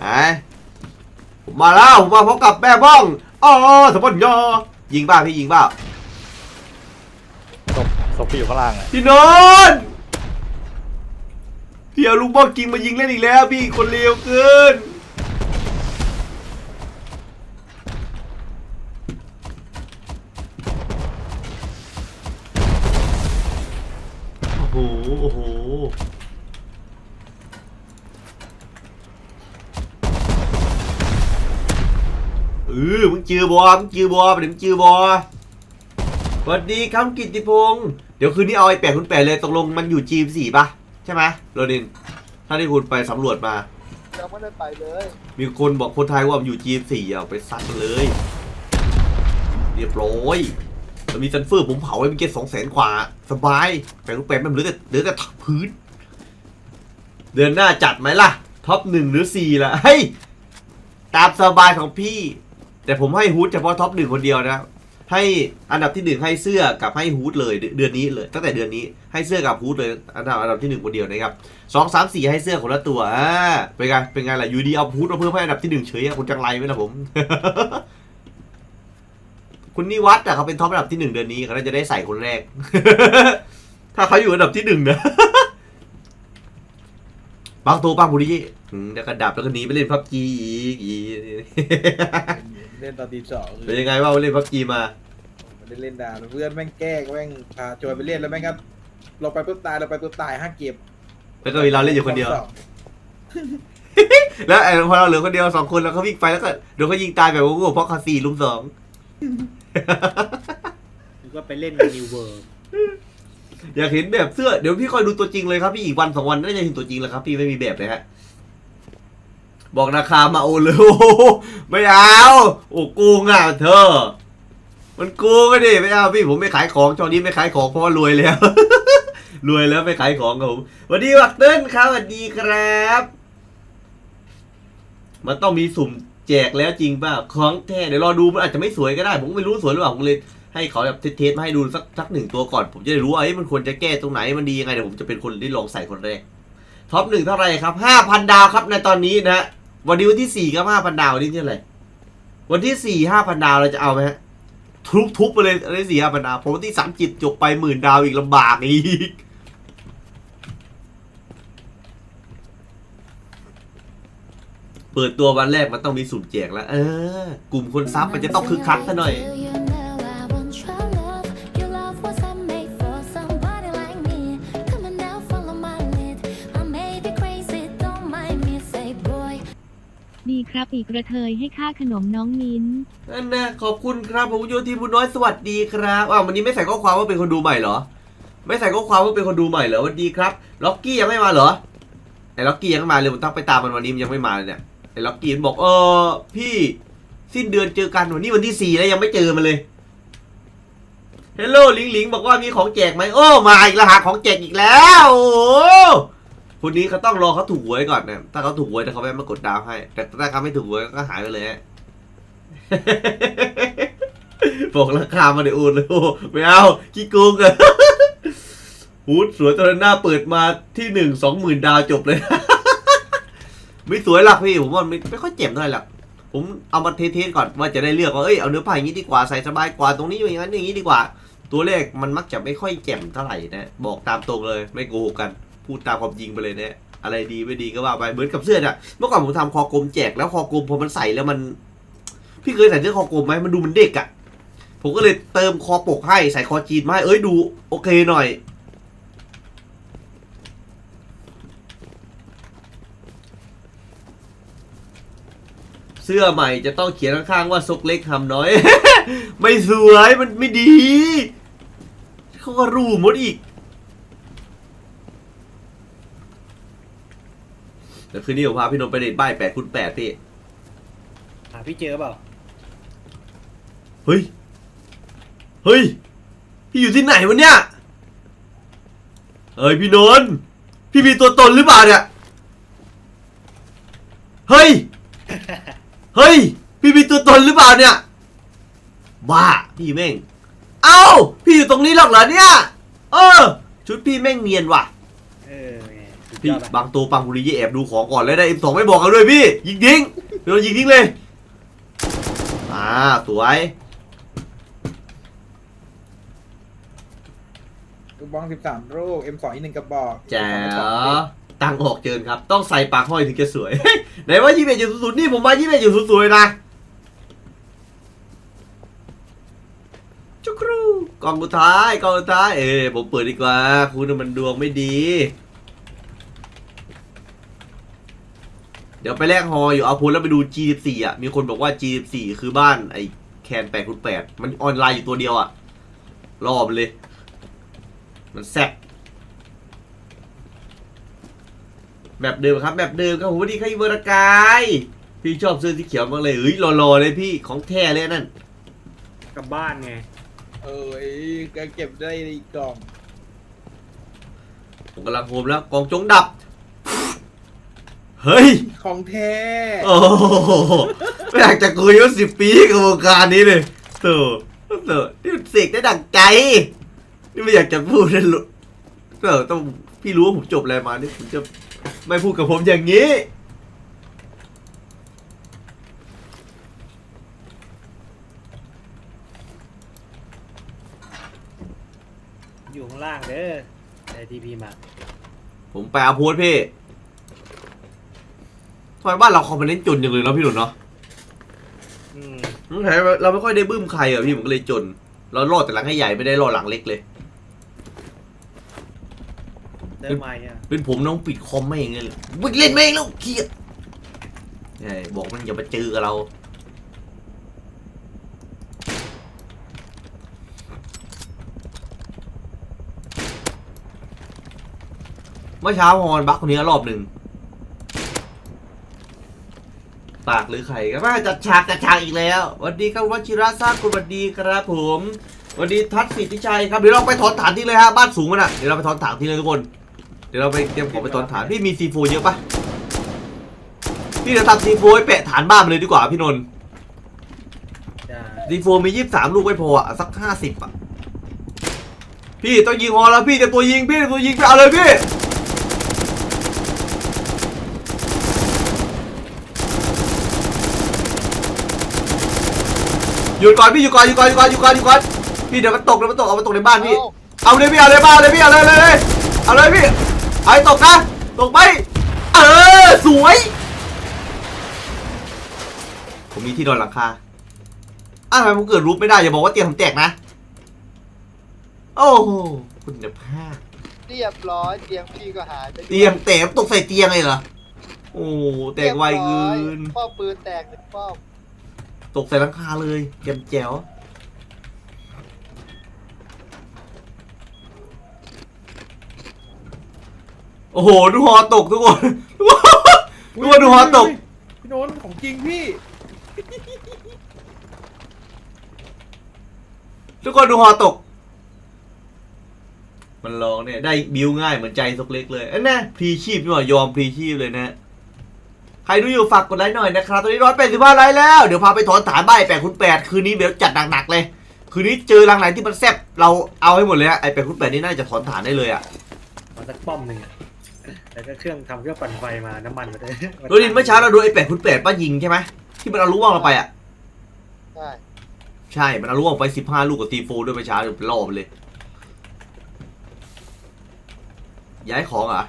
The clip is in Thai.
ไหนผมมาแล้วผมมาพบกับแม่บ้องอ๋อสมบัติยอยิงบ้าพี่ยิงบ้าศพศพที่อยู่ข้างล่างอะพี่นนท์พี่เอาลูกบ้องจริงมายิงเล่นอีกแล้ว พี่คนเลวเกินโอ้โหโอ้โห ออมึงจือบอมึงจือบอเดี๋ยวมึงจือบอสวัสดีครับกิติพงศ์เดี๋ยวคืนนี้เอาไอ้แปดคุณแปดเลยตกลงมันอยู่จีมสี่ปะใช่ไหมโรดินถ้าที่คุณไปสำรวจมายังไม่ได้ไปเลยมีคนบอกคนไทยว่ามันอยู่จีมสี่เอาไปซัดมันเลย เรียบร้อยแล้วมีซันเฟอร์ผมเผาไว้เมื่อกี้สองแสนกว่า สบายแปดคุณแปดมันเหลือแต่เหลือแต่พื้น เดือนหน้าจัดไหมล่ะท็อปหนึ่งหรือสี่ล่ะเฮ้ยตามสบายของพี่ แต่ผมให้ฮูดเฉพาะท็อปหนึ่งคนเดียวนะให้อันดับที่หนึ่งให้เสื้อกับให้ฮูดเลยเดือนนี้เลย ตั้งแต่เดือนนี้ให้เสื้อกับฮูดเลยอันดับอันดับที่หนึ่งคนเดียวนะครับสองสามสี่ให้เสื้อคนละตัวอ่าเป็นไงเป็นไงล่ะยูดีเอาฮูดมาเพิ่มให้อันดับที่หนึ่งเฉยอะคุณจังไรไหมล่ะผม คุณนิวัฒน์อะเขาเป็นท็อปอันดับที่หนึ่งเดือนนี้เขาจะได้ใส่คนแรก ถ้าเขาอยู่อันดับที่หนึ่งนะบางตัวบางบุรีอืมแล้วก็ดับแล้วก็หนีไปเล่นพับจีอีกอี เล่นตอนตีสองเป็นยังไงบ้างเล่นพับจีมาไม่ได้เล่นนานเพื่อนแม่งแกล้งแม่งพาจอยไปเล่นแล้วแม่งก็ลงไปปุ๊บตายลงไปปุ๊บตายห้าเก็บแล้วก็มีเราเล่นอยู่คนเดียว แล้วไอ้พอเราเหลือคนเดียวสองคนแล้วเขาวิ่งไปแล้วก็เดี๋ยวเขายิงตายแบบโง่ๆเพราะคาซีลุมสองก็ไปเล่นนิวเวิร์อยากเห็นแบบเสื้อเดี๋ยวพี่คอยดูตัวจริงเลยครับพี่อีกวันสองวันน่าจะเห็นตัวจริงแล้วครับพี่ไม่มีแบบเลยฮะ บอกราคามาโอเลยโอ้ไม่เอาโอ้โกงอะเธอ มันกงกันดิไม่เอาพี่ผมไม่ขายของช่วงนี้ไม่ขายของเพราะว่ารวยแล้ว รวยแล้วไม่ขายของครับผมสวัสดีวักเติ้ลครับสวัสดีครับ มันต้องมีสุ่มแจกแล้วจริงป่ะของแท้เดี๋ยวรอดูมันอาจจะไม่สวยก็ได้ ผมไม่รู้สวยหรือเปล่าผมเลยให้เขาแบบเทสมาให้ดูสักสักหนึ่งตัวก่อน ผมจะได้รู้ว่าเอ้มันควรจะแก้ตรงไหนมันดียังไงเดี๋ยวผมจะเป็นคนที่ลองใส่คนแรกท็อปหนึ่งเท่าไหร่ครับห้าพันดาวครับในตอนนี้นะฮะ วันนี้วันที่สี่ก็ห้าพันดาวนนี้ที่อะไรวันที่สี่ห้าพันดาวเราจะเอาไหมฮะทุบทุบไปเลยอันที่สี่ห้าพันดาวผมวันที่สามจิตจบไปหมื่นดาวอีกลำบากอีกเปิดตัววันแรกมันต้องมีสุ่มแจกแล้ว เออ กลุ่มคนซับมันจะต้องคึกคักซะหน่อย ครับอีกกระเทยให้ค่าขนมน้องมิ้น นั่นนะขอบคุณครับผมโยทีบุญน้อยสวัสดีครับอ้าววันนี้ไม่ใส่ข้อความว่าเป็นคนดูใหม่เหรอ ไม่ใส่ข้อความว่าเป็นคนดูใหม่เหรอสวัสดีครับ ล็อกกี้ยังไม่มาเหรอไอ้ล็อกกี้ยังไม่มาเลยผมต้องไปตามมันวันนี้มันยังไม่มาเลยเนี่ยไอ้ล็อกกี้มันบอกเออพี่สิ้นเดือนเจอกันวันนี้วันที่สี่แล้วยังไม่เจอมันเลยเฮลโลลิงลิงบอกว่ามีของแจกไหมโอ้มาอีกแล้วหาของแจกอีกแล้วโอ้ คนนี้เขาต้องรอเขาถูกหวยก่อนนะถ้าเขาถูกหวยแต่เขาไม่มากดดาวให้ แต่ถ้าเขาไม่ถูกหวยก็หายไปเลยฮะบอกราคามาเดี๋ยวโอนเลยโอ้ไม่เอาขี้โกงอะหูดสวยตอนหน้าเปิดมาที่หนึ่งสองหมื่นดาวจบเลย ไม่สวยหรอกพี่ผมว่าไม่ไม่ค่อยเจ็บเท่าไหร่หรอกผมเอามาเทสก่อนว่าจะได้เลือกว่าเอ้ยเอาเนื้อผ้าอย่างนี้ดีกว่าใส่สบายกว่าตรงนี้อย่างนั้นอย่างนี้ดีกว่า ตัวเลขมันมักจะไม่ค่อยแจ่มเท่าไหร่นะ บอกตามตรงเลยไม่โกหกกัน พูดตามความจริงไปเลยเนะอะไรดีไม่ดีก็ว่าไปเหมือนกับเสื้อน่ะเมื่อก่อนผมทำคอกลมแจกแล้วคอกลมพอมันใส่แล้วมัน พี่เคยใส่เสื้อคอกลมไหมมันดูมันเด็กอะ่ะ ผมก็เลยเติมคอปกให้ใส่คอจีนมาให้เอ้ยดู โอเคหน่อย เสื้อใหม่จะต้องเขียนข้างๆว่าซกเล็กทำน้อย ไม่สวยมันไม่ดี เขาก็รู้หมดอีก เดี๋ยว คืนนี้ผมพาพี่นนท์ไปเดทบ้านแปดคูณแปดพี่ หาพี่เจอเปล่าเฮ้ย เฮ้ย พี่อยู่ที่ไหนวะเนี่ย เฮ้ยพี่นนท์พี่มีตัวตนหรือเปล่าเนี่ย เฮ้ย เฮ้ย พี่มีตัวตนหรือเปล่าเนี่ย บ้า พี่แม่ง เอ้า พี่อยู่ตรงนี้หรอกเหรอเนี่ย เออ ชุดพี่แม่งเนียนว่ะ เออไงสุด พี่บางตัวปังบุรีแอบดูของก่อนแล้วได้ M2 ไม่บอกกันด้วยพี่ ยิงทิ้งเดี๋ยวยิงทิ้งเลย อ่าสวยลูกบองสิบสามลูก M2 อีกหนึ่งกระบอกแจ๋วตังออกเจินครับ ต้องใส่ปากห้อยถึงจะสวย ไหนว่ายี่สิบเอ็ดจุดศูนย์นี่ผมมายี่สิบเอ็ดจุดศูนย์เลยนะจุกรูกล่องสุดท้ายกล่องสุดท้ายเอ้ยผมเปิดดีกว่า คุณน่ะมันดวงไม่ดี เดี๋ยวไปแลกฮออยู่เอาพูนแล้วไปดู G14 อะ มีคนบอกว่า G14 คือบ้านไอ้แคนแปดคูณแปดมันออนไลน์อยู่ตัวเดียวอะ รอบเลย มันแซ่บแบบเดิมครับ แบบเดิมครับผมสวัสดีครับอีเวอร์กาย พี่ชอบเสื้อสีเขียวมากเลยเฮ้ยรอๆเลยพี่ของแท้เลยนั่น กลับบ้านไง เออไอ้ก็เก็บได้ในกล่อง ผมกำลังโฮมแล้วกองจงดับ เฮ้ย ของแท้โอ้โหไม่อยากจะคุยว่าสิบปีกับวงการนี้เลยโตโตนี่มันเสกได้ดังใจ นี่ไม่อยากจะพูดเลยลูกเออต้องพี่รู้ว่าผมจบอะไรมานี่ผมจะไม่พูดกับผมอย่างนี้ อยู่ข้างล่างเด้อไอทีพีมา ผมไปเอาโพสต์พี่ ทำไมบ้านเราคอมเมนต์จนจังเลยเนาะพี่หนุนเนาะอืมอืมแถมเราไม่ค่อยได้บึ้มใครอะพี่ผมก็เลยจน เราโลดแต่หลังให้ใหญ่ไม่ได้โลดหลังเล็กเลยเดินมาเนี่ยเป็นผมน้องปิดคอมไม่เองเลยมึงเล่นไม่เองแล้วเครียดใช่บอกมันอย่ามาเจอกับเรา เมื่อเช้าฮอนบักคนนี้รอบหนึ่ง ปากหรือไข่ก็มาจัดฉากจัดฉากอีกแล้วสวัสดีครับวัชิระสร้างคุณสวัสดีครับผมสวัสดีทัศน์สิทธิชัยครับเดี๋ยวเราไปถอนฐานที่เลยฮะบ้านสูงมันอะเดี๋ยวเราไปถอนฐานที่เลยทุกคน เดี๋ยวเราไปเตรียมของไปถอนฐานพี่มีซีโฟเยอะปะพี่เดี๋ยวตัดซีโฟให้แปะฐานบ้านมาเลยดีกว่าพี่นนท์จะซีโฟมียี่สิบสามลูกไม่พออะสักห้าสิบอะพี่ต้องยิงฮอแล้วพี่จะตัวยิงพี่จะตัวยิงไปเอาเลยพี่ หยุดก่อนพี่หยุดก่อนหยุดก่อนหยุดก่อนหยุดก่อนหยุดก่อนพี่เดี๋ยวมันตกเดี๋ยวมันตกเอามันตกในบ้านพี่เอาเลยพี่เอาเลยบ้าเอาเลยพี่เอาเลยเลยเลยเอาเลยพี่เอาให้ตกนะตกไปเออสวย ผมมีที่นอนหลังคาอ้าวทำไมผมเกิดรูปไม่ได้อย่าบอกว่าเตียงผมแตกนะ โอ้โหคุณภาพเรียบร้อยเตียงพี่ก็หายไปด้วยเตียงแตกตกใส่เตียงเลยเหรอโอ้แตกไวเกินป้อมปืนแตกหนึ่งป้อม ตกใส่หลังคาเลยแจมแจ๋วโอ้โหดูหอตกทุกคนทุกคนดูหอตกพี่โนนท์ของจริงพี่ ทุกคนดูหอตก มันลองเนี่ยได้บิวง่ายเหมือนใจสกเล็กเลยเอ้ยนะพรีชีพนี่หว่ายอมพรีชีพเลยนะ ใครดูอยู่ฝากกดไลค์หน่อยนะครับตอนนี้ร้อยแปดสิบห้าไลค์แล้ว เดี๋ยวพาไปถอนฐานบ้านแปดคูณแปดคืนนี้เดี๋ยวจัดหนักๆเลย คืนนี้เจอรังไหนที่มันแซ่บเราเอาให้หมดเลยฮะไอแปดคูณแปดนี่น่าจะถอนฐานได้เลยอะมาสักป้อมหนึ่งอะแต่ก็เครื่องทำเครื่องปั่นไฟมาน้ำมันมาด้วยโดยดินเมื่อเช้าเราดูไอแปดคูณแปดป้ายิงใช่ไหมที่มันเอาลูกว่างเราไปอะใช่ใช่ มันเอาลูกว่างไปสิบห้าลูกกับตีโฟด้วยเมื่อเช้าเดี๋ยวไปล่อมันเลย ย้ายของเหรอะ